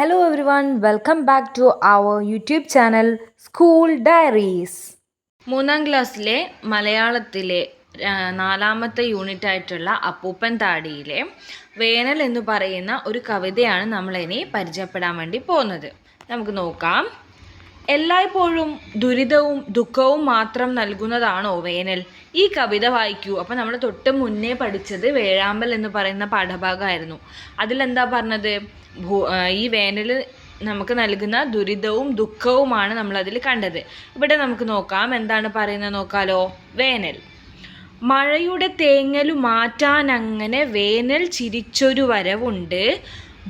Hello one welcome back to our YouTube channel school diaries മൂന്നാം ക്ലാസ്സിലെ മലയാളത്തിലെ നാലാമത്തെ യൂണിറ്റ് ആയിട്ടുള്ള അപ്പൂപ്പൻ താടിയിലെ വേനൽ എന്ന് പറയുന്ന ഒരു കവിതയാണ് നമ്മൾ ഇനി പരിചയപ്പെടാൻ വേണ്ടി പോകുന്നത്. നമുക്ക് നോക്കാം. എല്ലായ്പ്പോഴും ദുരിതവും ദുഃഖവും മാത്രം നൽകുന്നതാണോ വേനൽ? ഈ കവിത വായിക്കൂ. അപ്പം നമ്മൾ തൊട്ട് മുന്നേ പഠിച്ചത് വേഴാമ്പൽ എന്ന് പറയുന്ന പാഠഭാഗമായിരുന്നു. അതിലെന്താ പറഞ്ഞത്? ഈ വേനൽ നമുക്ക് നൽകുന്ന ദുരിതവും ദുഃഖവുമാണ് നമ്മൾ അതിൽ കണ്ടത്. ഇവിടെ നമുക്ക് നോക്കാം. എന്താണ് പറയുന്നത് നോക്കാലോ? വേനൽ. മഴയുടെ തേങ്ങലു മാറ്റാനങ്ങനെ വേനൽ ചിരിച്ചൊരു വരവുണ്ട്.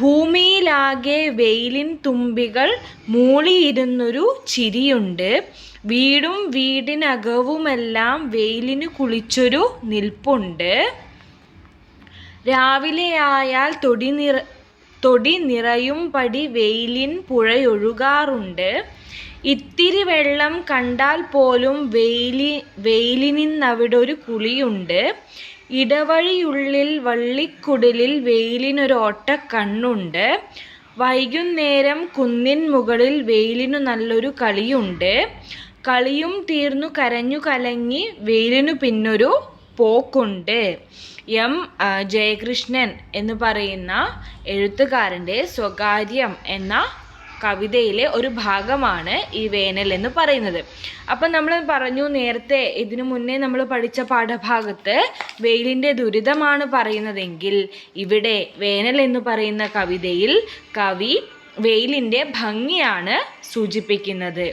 ഭൂമിയിലാകെ വെയിലിൻ തുമ്പികൾ മൂളിയിരുന്നൊരു ചിരിയുണ്ട്. വീടും വീടിനകവുമെല്ലാം വെയിലിന് കുളിച്ചൊരു നിൽപ്പുണ്ട്. രാവിലെയായാൽ തൊടി നിറ തൊടി നിറയും പടി വെയിലിൻ പുഴയൊഴുകാറുണ്ട് ഇത്തിരി വെള്ളം കണ്ടാൽ പോലും വെയിലി വെയിലിനിന്നവിടൊരു കുളിയുണ്ട്. ഇടവഴിയുള്ളിൽ വള്ളിക്കുടലിൽ വെയിലിനൊരു ഓട്ടക്കണ്ണുണ്ട് വൈകുന്നേരം കുന്നിൻ മുകളിൽ വെയിലിനു നല്ലൊരു കളിയുണ്ട്. കളിയും തീർന്നു കരഞ്ഞു കലങ്ങി വെയിലിനു പിന്നൊരു പോക്കുണ്ട് എം ജയകൃഷ്ണൻ എന്ന് പറയുന്ന എഴുത്തുകാരന്റെ സ്വകാര്യം എന്ന കവിതയിലെ ഒരു ഭാഗമാണ് ഈ വേനൽ എന്ന് പറയുന്നത്. അപ്പം നമ്മൾ പറഞ്ഞു നേരത്തെ ഇതിനു മുന്നേ നമ്മൾ പഠിച്ച പാഠഭാഗത്ത് വെയിലിന്റെ ദുരിതമാണ് പറയുന്നതെങ്കിൽ ഇവിടെ വേനൽ എന്ന് പറയുന്ന കവിതയിൽ കവി വെയിലിന്റെ ഭംഗിയാണ് സൂചിപ്പിക്കുന്നത്.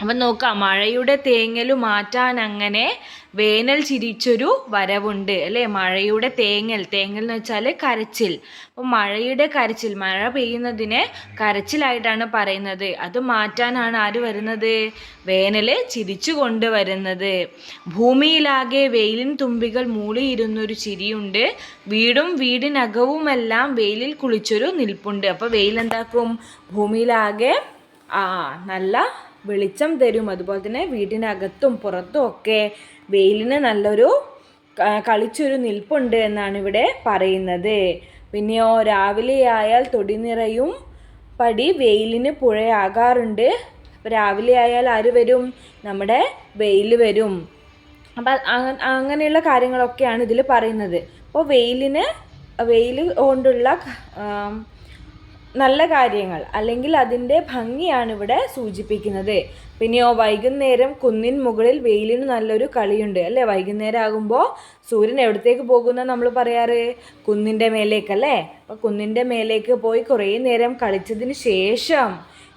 അപ്പം നോക്കാം മഴയുടെ തേങ്ങലു മാറ്റാൻ അങ്ങനെ വേനൽ ചിരിച്ചൊരു വരവുണ്ട് അല്ലേ? മഴയുടെ തേങ്ങൽ തേങ്ങൽ എന്ന് വെച്ചാൽ കരച്ചിൽ. അപ്പം മഴയുടെ കരച്ചിൽ മഴ പെയ്യുന്നതിനെ കരച്ചിലായിട്ടാണ് പറയുന്നത്. അത് മാറ്റാനാണ് ആര് വരുന്നത്? വേനൽ ചിരിച്ചു കൊണ്ടുവരുന്നത് ഭൂമിയിലാകെ വെയിലിൻ തുമ്പികൾ മൂളിയിരുന്നൊരു ചിരിയുണ്ട്. വീടും വീടിനകവുമെല്ലാം വെയിലിൽ കുളിച്ചൊരു നിൽപ്പുണ്ട്. അപ്പോൾ വെയിൽ എന്താക്കും ഭൂമിയിലാകെ ആ നല്ല വെളിച്ചം തരും. അതുപോലെ തന്നെ വീടിനകത്തും പുറത്തും ഒക്കെ വെയിലിന് നല്ലൊരു കളിച്ചൊരു നിൽപ്പുണ്ട് എന്നാണ് ഇവിടെ പറയുന്നത്. പിന്നെയോ രാവിലെയായാൽ തൊടി നിറയും പടി വെയിലിന് പുഴയാകാറുണ്ട്. രാവിലെ ആയാൽ ആര് വരും? നമ്മുടെ വെയിൽ വരും. അപ്പം അങ്ങ- അങ്ങനെയുള്ള കാര്യങ്ങളൊക്കെയാണ് ഇതിൽ പറയുന്നത്. അപ്പോൾ വെയിലിന് വെയിൽ കൊണ്ടുള്ള നല്ല കാര്യങ്ങൾ അല്ലെങ്കിൽ അതിന്റെ ഭംഗിയാണ് ഇവിടെ സൂചിപ്പിക്കുന്നത്. പിന്നെയോ വൈകുന്നേരം കുന്നിൻ മുകളിൽ വെയിലിന് നല്ലൊരു കളിയുണ്ട്. അല്ലേ? വൈകുന്നേരം ആകുമ്പോൾ സൂര്യൻ എവിടത്തേക്ക് പോകുന്ന നമ്മൾ പറയാറ്? കുന്നിന്റെ മേലേക്ക് അല്ലേ? അപ്പോൾ കുന്നിന്റെ മേലേക്ക് പോയി കുറേ നേരം കളിച്ചതിന് ശേഷം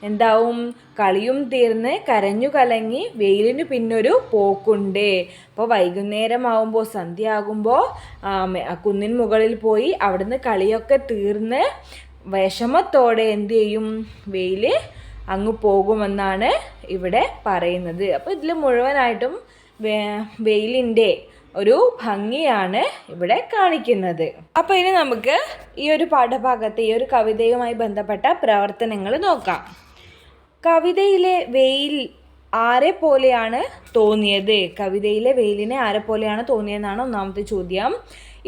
എന്താവും? കളിയും തീർന്ന് കരഞ്ഞു കലങ്ങി വെയിലിന് പിന്നൊരു പോക്കുണ്ട്. അപ്പോൾ വൈകുന്നേരം ആകുമ്പോൾ സന്ധ്യ ആകുമ്പോൾ കുന്നിൻ മുകളിൽ പോയി അവിടുന്ന് കളിയൊക്കെ തീർന്ന് വിഷമത്തോടെ എന്ത് ചെയ്യും? വെയിൽ അങ്ങ് പോകുമെന്നാണ് ഇവിടെ പറയുന്നത്. അപ്പോൾ ഇതിൽ മുഴുവനായിട്ടും വെയിലിന്റെ ഒരു ഭംഗിയാണ് ഇവിടെ കാണിക്കുന്നത്. അപ്പോൾ ഇനി നമുക്ക് ഈ ഒരു പാഠഭാഗത്തെ ഈ ഒരു കവിതയുമായി ബന്ധപ്പെട്ട പ്രവർത്തനങ്ങൾ നോക്കാം. കവിതയിലെ വെയിൽ ആരെ പോലെയാണ് തോന്നിയത്? കവിതയിലെ വെയിലിനെ ആരെ പോലെയാണ് തോന്നിയതെന്നാണ് ഒന്നാമത്തെ ചോദ്യം.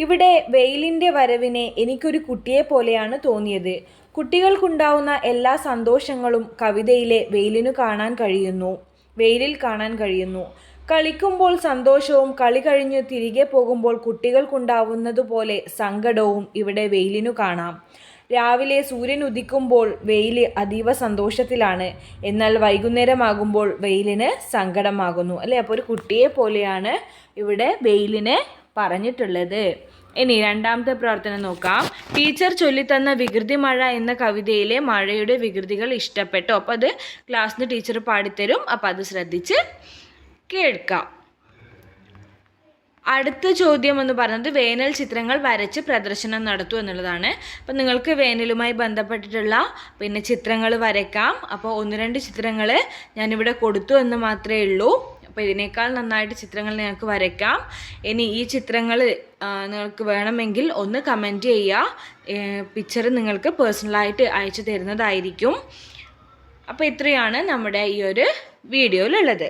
ഇവിടെ വെയിലിന്റെ വരവിനെ എനിക്കൊരു കുട്ടിയെ പോലെയാണ് തോന്നിയത്. കുട്ടികൾക്കുണ്ടാവുന്ന എല്ലാ സന്തോഷങ്ങളും കവിതയിലെ വെയിലിനു കാണാൻ കഴിയുന്നു. വെയിലിൽ കാണാൻ കഴിയുന്നു. കളിക്കുമ്പോൾ സന്തോഷവും കളി കഴിഞ്ഞ് തിരികെ പോകുമ്പോൾ കുട്ടികൾക്കുണ്ടാവുന്നതുപോലെ സങ്കടവും ഇവിടെ വെയിലിനു കാണാം. രാവിലെ സൂര്യൻ ഉദിക്കുമ്പോൾ വെയിൽ അതീവ സന്തോഷത്തിലാണ്. എന്നാൽ വൈകുന്നേരമാകുമ്പോൾ വെയിലിന് സങ്കടമാകുന്നു. അല്ലേ? അപ്പോൾ ഒരു കുട്ടിയെ പോലെയാണ് ഇവിടെ വെയിലിനെ പറഞ്ഞിട്ടുള്ളത്. ഇനി രണ്ടാമത്തെ പ്രവർത്തനം നോക്കാം. ടീച്ചർ ചൊല്ലിത്തന്ന വികൃതി മഴ എന്ന കവിതയിലെ മഴയുടെ വികൃതികൾ ഇഷ്ടപ്പെട്ടു. അപ്പോൾ അത് ക്ലാസ്സിന് ടീച്ചർ പാടിത്തരും. അപ്പോൾ അത് ശ്രദ്ധിച്ച് കേൾക്കാം. അടുത്ത ചോദ്യം എന്ന് പറയുന്നത് വേനൽ ചിത്രങ്ങൾ വരച്ച് പ്രദർശനം നടത്തൂ എന്നുള്ളതാണ്. അപ്പം നിങ്ങൾക്ക് വേനലുമായി ബന്ധപ്പെട്ടിട്ടുള്ള പിന്നെ ചിത്രങ്ങൾ വരയ്ക്കാം. അപ്പോൾ ഒന്ന് രണ്ട് ചിത്രങ്ങൾ ഞാനിവിടെ കൊടുത്തു എന്ന് മാത്രമേ ഉള്ളൂ. അപ്പോൾ ഇതിനേക്കാൾ നന്നായിട്ട് ചിത്രങ്ങൾ നിങ്ങൾക്ക് വരയ്ക്കാം. ഇനി ഈ ചിത്രങ്ങൾ നിങ്ങൾക്ക് വേണമെങ്കിൽ ഒന്ന് കമന്റ് ചെയ്യുക പിക്ചർ നിങ്ങൾക്ക് പേഴ്സണലായിട്ട് അയച്ചു തരുന്നതായിരിക്കും. അപ്പോൾ ഇത്രയാണ് നമ്മുടെ ഈ ഒരു വീഡിയോയിലുള്ളത്